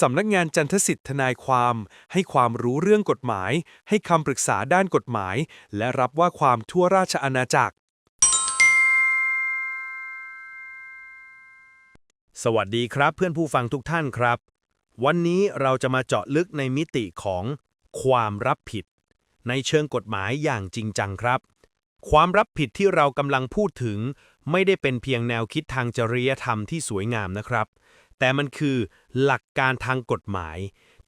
สำนักงานจันทสิทธิ์ทนายความ ให้ความรู้เรื่องกฎหมาย ให้คำปรึกษาด้านกฎหมาย และรับว่าความทั่วราชอาณาจักร สวัสดีครับเพื่อนผู้ฟังทุกท่านครับ วันนี้เราจะมาเจาะลึกในมิติของความรับผิด ในเชิงกฎหมายอย่างจริงจังครับ ความรับผิดที่เรากำลังพูดถึง ไม่ได้เป็นเพียงแนวคิดทางจริยธรรมที่สวยงามนะครับ แต่มันคือหลักการทางกฎหมาย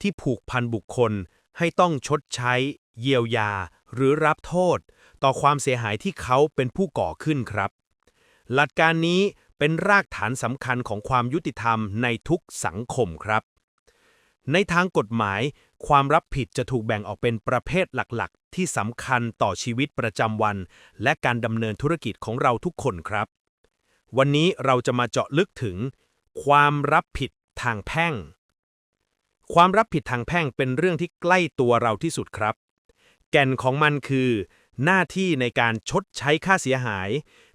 ที่ผูกพันบุคคลให้ต้องชดใช้ เยียวยา หรือรับโทษ ต่อความเสียหายที่เขาเป็นผู้ก่อขึ้นครับ หลักการนี้เป็นรากฐานสำคัญของความยุติธรรมในทุกสังคมครับ ในทางกฎหมาย ความรับผิดจะถูกแบ่งออกเป็นประเภทหลักๆ ที่สำคัญต่อชีวิตประจำวัน และการดำเนินธุรกิจของเราทุกคนครับ วันนี้เราจะมาเจาะลึกถึง ความรับผิดทางแพ่ง ความรับผิดทางแพ่งเป็นเรื่องที่ใกล้ตัวเราที่สุดครับ แก่นของมันคือ หน้าที่ในการชดใช้ค่าเสียหาย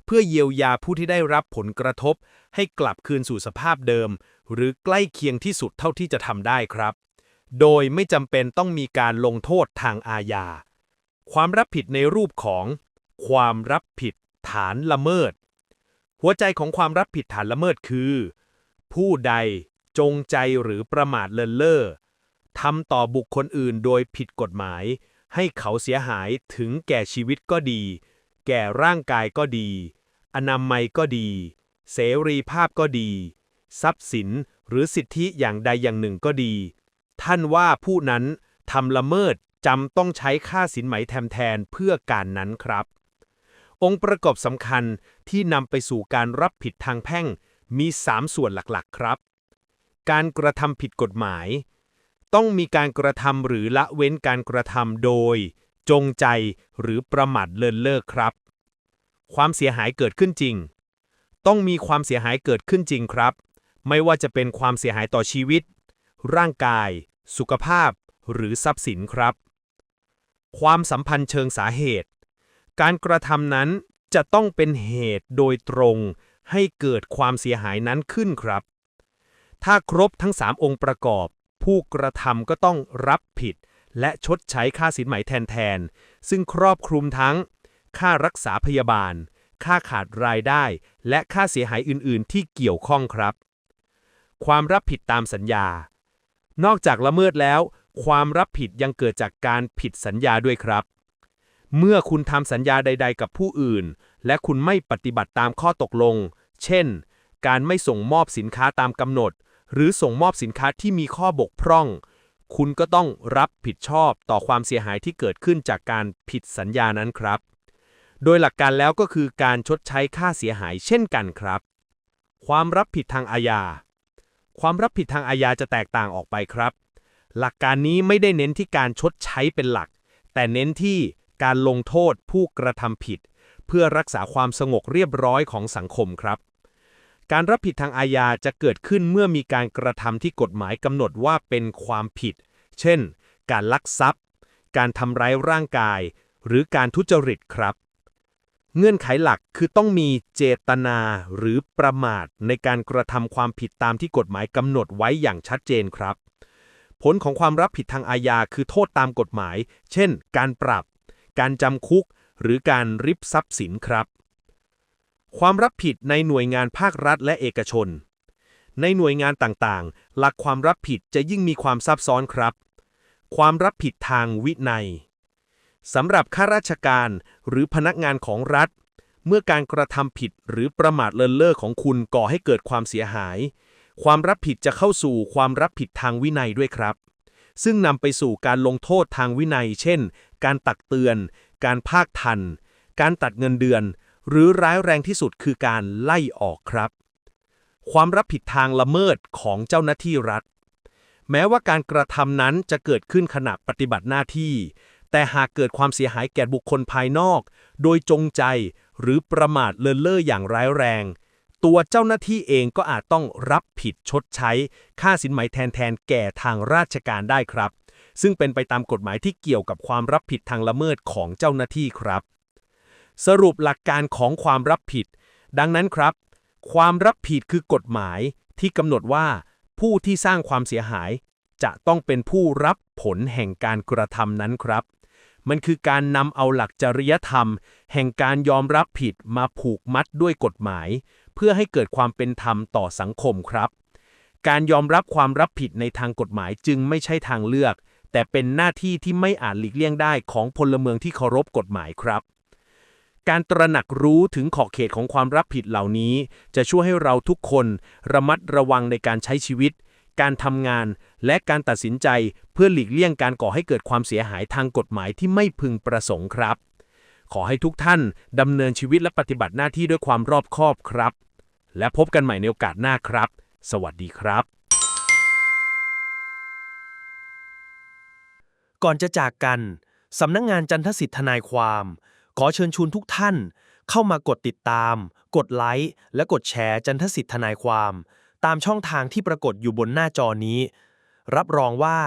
เพื่อเยียวยาผู้ที่ได้รับผลกระทบ ให้กลับคืนสู่สภาพเดิม หรือใกล้เคียงที่สุดเท่าที่จะทำได้ครับ โดยไม่จำเป็นต้องมีการลงโทษทางอาญา ความรับผิดในรูปของ ความรับผิดฐานละเมิด หัวใจของความรับผิดฐานละเมิดคือ ผู้ใด จงใจหรือประมาทเลินเล่อทำต่อบุคคลอื่นโดยผิดกฎหมาย ให้เขาเสียหายถึงแก่ชีวิตก็ดี แก่ร่างกายก็ดี อนามัยก็ดี เสรีภาพก็ดี ทรัพย์สินหรือสิทธิอย่างใดอย่างหนึ่งก็ดี ท่านว่าผู้นั้นทำละเมิดจำต้องใช้ค่าสินไหมแทนแทนเพื่อการนั้นครับ องค์ประกอบสำคัญที่นำไปสู่การรับผิดทางแพ่ง มี 3 ส่วนหลักๆ ครับ การกระทำผิดกฎหมาย ต้องมีการกระทำหรือละเว้นการกระทำโดย จงใจหรือประมาทเลินเล่อครับ ความเสียหายเกิดขึ้นจริง ต้องมีความเสียหายเกิดขึ้นจริงครับ ไม่ว่าจะเป็นความเสียหายต่อชีวิต ร่างกาย สุขภาพ หรือทรัพย์สินครับ ความสัมพันธ์เชิงสาเหตุ การกระทำนั้นจะต้องเป็นเหตุโดยตรง ให้เกิดความเสียหายนั้นขึ้นครับ ถ้าครบทั้ง 3 องค์ประกอบ ผู้กระทำก็ต้องรับผิด และชดใช้ค่าสินไหมแทนแทน ซึ่งครอบคลุมทั้ง ค่ารักษาพยาบาล ค่าขาดรายได้ และค่าเสียหายอื่น ๆ ที่เกี่ยวข้องครับ ความรับผิดตามสัญญา นอกจากละเมิดแล้ว ความรับผิดยังเกิดจากการผิดสัญญาด้วยครับเมื่อคุณทำสัญญาใด ๆ กับผู้อื่น และคุณไม่ปฏิบัติตามข้อตกลง เช่น การไม่ส่งมอบสินค้าตามกำหนด หรือส่งมอบสินค้าที่มีข้อบกพร่อง คุณก็ต้องรับผิดชอบต่อความเสียหายที่เกิดขึ้นจากการผิดสัญญานั้นครับ โดยหลักการแล้วก็คือการชดใช้ค่าเสียหายเช่นกันครับ ความรับผิดทางอาญา ความรับผิดทางอาญาจะแตกต่างออกไปครับ หลักการนี้ไม่ได้เน้นที่การชดใช้เป็นหลัก แต่เน้นที่การลงโทษผู้กระทำผิด เพื่อรักษาความสงบเรียบร้อยของสังคมครับ การรับผิดทางอาญาจะเกิดขึ้นเมื่อมีการกระทำที่กฎหมายกำหนดว่าเป็นความผิด เช่น การลักทรัพย์ การทำร้ายร่างกาย หรือการทุจริตครับ เงื่อนไขหลักคือต้องมีเจตนาหรือประมาทในการกระทำความผิดตามที่กฎหมายกำหนดไว้อย่างชัดเจนครับ ผลของความรับผิดทางอาญาคือโทษตามกฎหมาย เช่น การปรับ การจำคุก หรือการริบทรัพย์สินครับ ความรับผิดในหน่วยงานภาครัฐและเอกชน ในหน่วยงานต่างๆ หลักความรับผิดจะยิ่งมีความซับซ้อนครับ ความรับผิดทางวินัยสำหรับข้าราชการหรือพนักงานของรัฐ เมื่อการกระทำผิดหรือประมาทเลินเล่อของคุณก่อให้เกิดความเสียหาย ความรับผิดจะเข้าสู่ความรับผิดทางวินัยด้วยครับ ซึ่งนำไปสู่การลงโทษทางวินัย เช่น การตักเตือน การภาคทัน การตัดเงินเดือน หรือร้ายแรงที่สุดคือการไล่ออกครับ ความรับผิดทางละเมิดของเจ้าหน้าที่รัฐ แม้ว่าการกระทำนั้นจะเกิดขึ้นขณะปฏิบัติหน้าที่ แต่หากเกิดความเสียหายแก่บุคคลภายนอก โดยจงใจหรือประมาทเลินเล่ออย่างร้ายแรง ตัวเจ้าหน้าที่เองก็อาจต้องรับผิดชดใช้ ค่าสินไหมแทนแทนแก่ทางราชการได้ครับ ซึ่งเป็นไปตามกฎหมายที่เกี่ยวกับความรับผิดทางละเมิดของเจ้าหน้าที่ครับ สรุปหลักการของความรับผิด ดังนั้นครับ ความรับผิดคือกฎหมายที่กำหนดว่า ผู้ที่สร้างความเสียหาย จะต้องเป็นผู้รับผลแห่งการกระทำนั้นครับ มันคือการนำเอาหลักจริยธรรม แห่งการยอมรับผิดมาผูกมัดด้วยกฎหมาย เพื่อให้เกิดความเป็นธรรมต่อสังคมครับการยอมรับความรับผิดในทางกฎหมายจึงไม่ใช่ทางเลือก แต่เป็นหน้าที่ที่ไม่อาจหลีกเลี่ยงได้ของพลเมืองที่เคารพกฎหมายครับ การตระหนักรู้ถึงขอบเขตของความรับผิดเหล่านี้ จะช่วยให้เราทุกคนระมัดระวังในการใช้ชีวิต การทำงาน และการตัดสินใจเพื่อหลีกเลี่ยงการก่อให้เกิดความเสียหายทางกฎหมายที่ไม่พึงประสงค์ครับ ขอให้ทุกท่านดำเนินชีวิตและปฏิบัติหน้าที่ด้วยความรอบคอบครับ และพบกันใหม่ในโอกาสหน้าครับ สวัสดีครับ ก่อนจะจากกันสำนักงงานจันทสิทธิ์ทนายความ ขอเชิญชวนทุกท่าน เข้ามากดติดตาม กดไลค์และกดแชร์จันทสิทธิ์ทนายความ ตามช่องทางที่ปรากฏอยู่บนหน้าจอนี้ รับรองว่า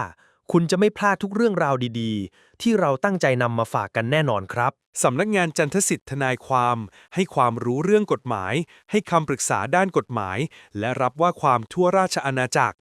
คุณจะไม่พลาดทุกเรื่องราวดีๆ ที่เราตั้งใจนำมาฝากกันแน่นอนครับ สำนักงานจันทสิทธิ์ทนายความ ให้ความรู้เรื่องกฎหมาย ให้คำปรึกษาด้านกฎหมาย และรับว่าความทั่วราชอาณาจักร